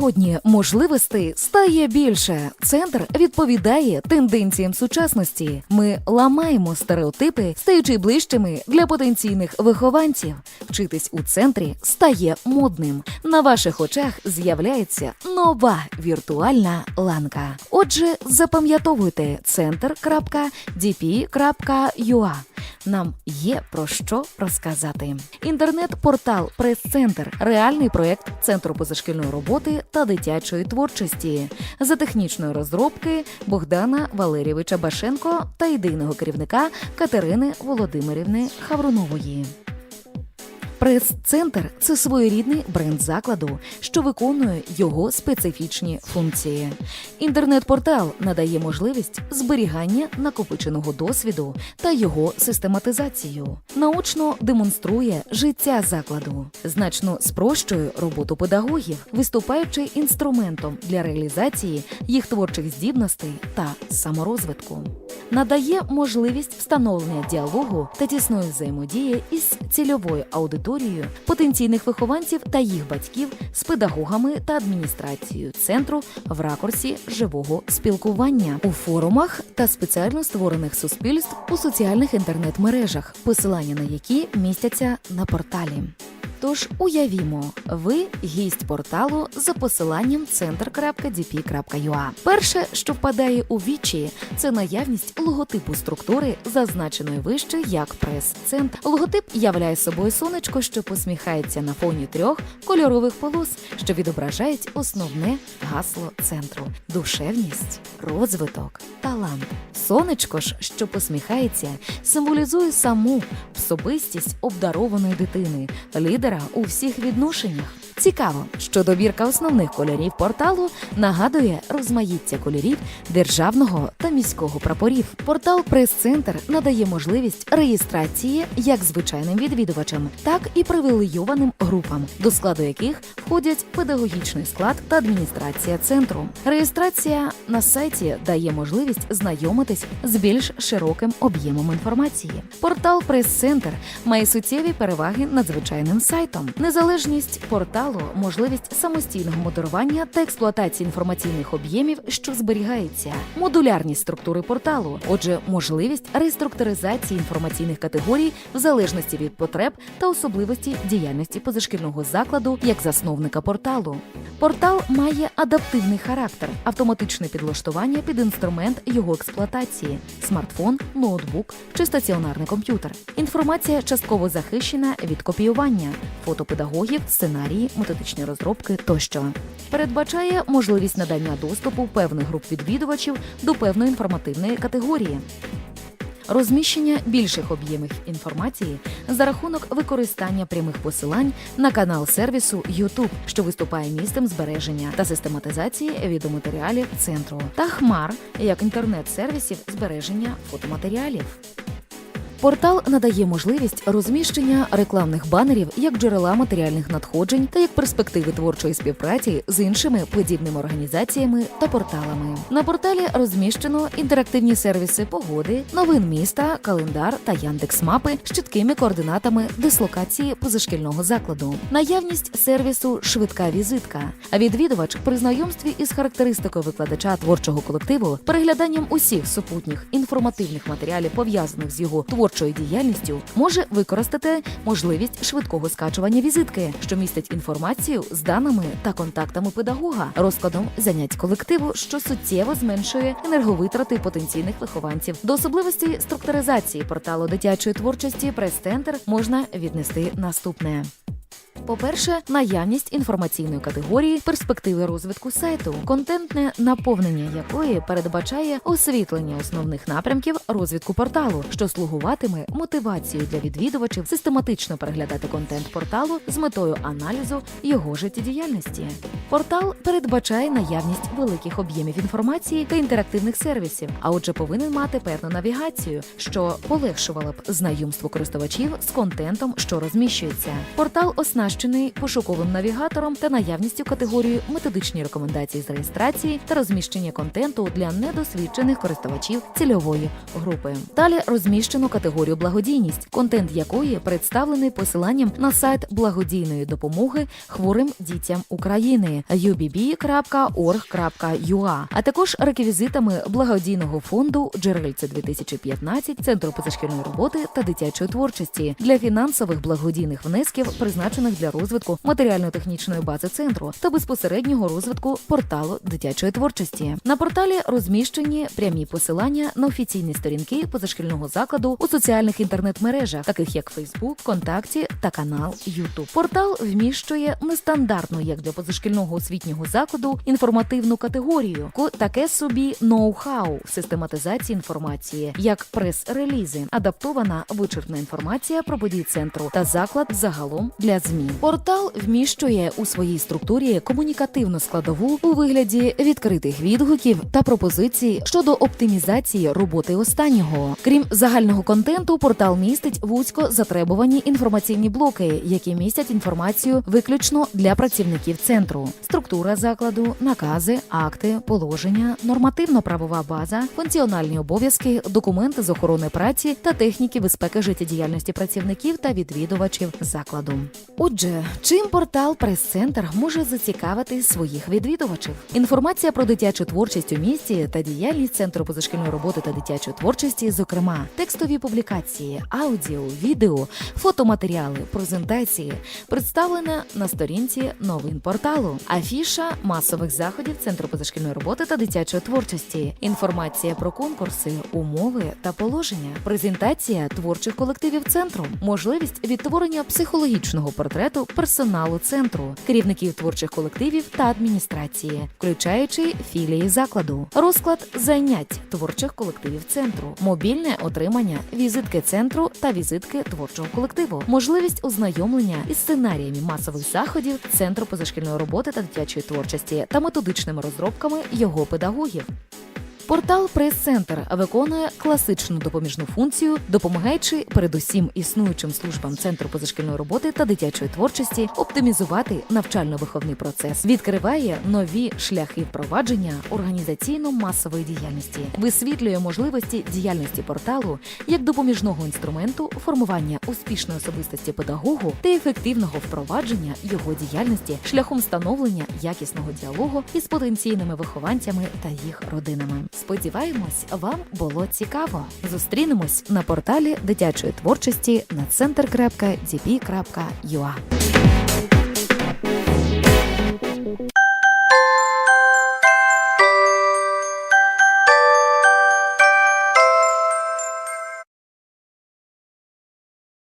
Сьогодні можливостей стає більше. Центр відповідає тенденціям сучасності. Ми ламаємо стереотипи, стаючи ближчими для потенційних вихованців. Вчитись у центрі стає модним. На ваших очах з'являється нова віртуальна ланка. Отже, запам'ятовуйте центр.dp.ua. Нам є про що розказати. Інтернет-портал Прес-центр реальний проєкт Центру позашкільної роботи та дитячої творчості за технічної розробки Богдана Валерійовича Башенко та ідейного керівника Катерини Володимирівни Хаврунової. Прес-центр це своєрідний бренд закладу, що виконує його специфічні функції. Інтернет-портал надає можливість зберігання накопиченого досвіду та його систематизацію. Наочно демонструє життя закладу, значно спрощує роботу педагогів, виступаючи інструментом для реалізації їх творчих здібностей та саморозвитку. Надає можливість встановлення діалогу та тісної взаємодії із цільовою аудиторією потенційних вихованців та їх батьків з педагогами та адміністрацією центру в ракурсі живого спілкування у форумах та спеціально створених суспільств у соціальних інтернет-мережах, посилання на які містяться на порталі. Тож уявімо, ви гість порталу за посиланням центр.dp.ua. Перше, що впадає у вічі, це наявність логотипу структури, зазначеної вище як прес-центр. Логотип являє собою сонечко, що посміхається на фоні трьох кольорових полос, що відображають основне гасло центру: душевність, розвиток, талант. Сонечко ж, що посміхається, символізує саму особистість обдарованої дитини, лідера у всіх відношеннях. Цікаво, що добірка основних кольорів порталу нагадує розмаїття кольорів державного та міського прапорів. Портал Прес-центр надає можливість реєстрації як звичайним відвідувачам, так і привілейованим групам, до складу яких входять педагогічний склад та адміністрація центру. Реєстрація на сайті дає можливість знайомитись з більш широким об'ємом інформації. Портал Прес-центр має суттєві переваги над звичайним сайтом. Незалежність порталу, можливість самостійного модерування та експлуатації інформаційних об'ємів, що зберігається, модулярність структури порталу, отже, можливість реструктуризації інформаційних категорій в залежності від потреб та особливості діяльності позашкільного закладу як засновника порталу. Портал має адаптивний характер, автоматичне підлаштування під інструмент його експлуатації: смартфон, ноутбук чи стаціонарний комп'ютер. Інформація частково захищена від копіювання, фото педагогів, сценарії, методичні розробки тощо. Передбачає можливість надання доступу певних груп відвідувачів до певної інформативної категорії. Розміщення більших об'ємів інформації за рахунок використання прямих посилань на канал сервісу YouTube, що виступає місцем збереження та систематизації відеоматеріалів центру, та хмар як інтернет-сервісів збереження фотоматеріалів. Портал надає можливість розміщення рекламних банерів як джерела матеріальних надходжень та як перспективи творчої співпраці з іншими подібними організаціями та порталами. На порталі розміщено інтерактивні сервіси погоди, новин міста, календар та Яндекс.Мапи з чіткими координатами дислокації позашкільного закладу, наявність сервісу Швидка візитка. А відвідувач при знайомстві із характеристикою викладача творчого колективу, перегляданням усіх супутніх інформативних матеріалів пов'язаних з його творчою діяльністю, може використати можливість швидкого скачування візитки, що містить інформацію з даними та контактами педагога, розкладом занять колективу, що суттєво зменшує енерговитрати потенційних вихованців. До особливості структуризації порталу дитячої творчості прес-центр можна віднести наступне. По-перше, наявність інформаційної категорії перспективи розвитку сайту, контентне наповнення якої передбачає освітлення основних напрямків розвитку порталу, що слугуватиме мотивацією для відвідувачів систематично переглядати контент порталу з метою аналізу його життєдіяльності. Портал передбачає наявність великих об'ємів інформації та інтерактивних сервісів, а отже, повинен мати певну навігацію, що полегшувала б знайомство користувачів з контентом, що розміщується. Портал оснащує оснащений пошуковим навігатором та наявністю категорії методичні рекомендації з реєстрації та розміщення контенту для недосвідчених користувачів цільової групи. Далі розміщено категорію благодійність, контент якої представлений посиланням на сайт благодійної допомоги хворим дітям України ubb.org.ua, а також реквізитами благодійного фонду Джерельце 2015 Центру позашкільної роботи та дитячої творчості для фінансових благодійних внесків, призначених для розвитку матеріально-технічної бази центру та безпосереднього розвитку порталу дитячої творчості. На порталі розміщені прямі посилання на офіційні сторінки позашкільного закладу у соціальних інтернет-мережах, таких як Facebook, ВКонтакті та канал YouTube. Портал вміщує нестандартну як для позашкільного освітнього закладу інформативну категорію, таке собі ноу-хау систематизації інформації, як прес-релізи, адаптована вичерпна інформація про події центру та заклад загалом для змін. Портал вміщує у своїй структурі комунікативну складову у вигляді відкритих відгуків та пропозицій щодо оптимізації роботи останнього. Крім загального контенту, портал містить вузько затребувані інформаційні блоки, які містять інформацію виключно для працівників центру, структура закладу, накази, акти, положення, нормативно-правова база, функціональні обов'язки, документи з охорони праці та техніки безпеки життєдіяльності працівників та відвідувачів закладу. Отже, чим портал прес-центр може зацікавити своїх відвідувачів? Інформація про дитячу творчість у місті та діяльність центру позашкільної роботи та дитячої творчості, зокрема, текстові публікації, аудіо, відео, фотоматеріали, презентації, представлена на сторінці новин порталу, афіша масових заходів центру позашкільної роботи та дитячої творчості, інформація про конкурси, умови та положення, презентація творчих колективів центру, можливість відтворення психологічного портрету персоналу центру, керівників творчих колективів та адміністрації, включаючи філії закладу, розклад занять творчих колективів центру, мобільне отримання візитки центру та візитки творчого колективу, можливість ознайомлення із сценаріями масових заходів центру позашкільної роботи та дитячої творчості та методичними розробками його педагогів. Портал Прес-центр виконує класичну допоміжну функцію, допомагаючи передусім існуючим службам центру позашкільної роботи та дитячої творчості оптимізувати навчально-виховний процес, відкриває нові шляхи впровадження організаційно-масової діяльності, висвітлює можливості діяльності порталу як допоміжного інструменту формування успішної особистості педагогу та ефективного впровадження його діяльності шляхом встановлення якісного діалогу із потенційними вихованцями та їх родинами. Сподіваємось, вам було цікаво. Зустрінемось на порталі дитячої творчості на center.dp.ua.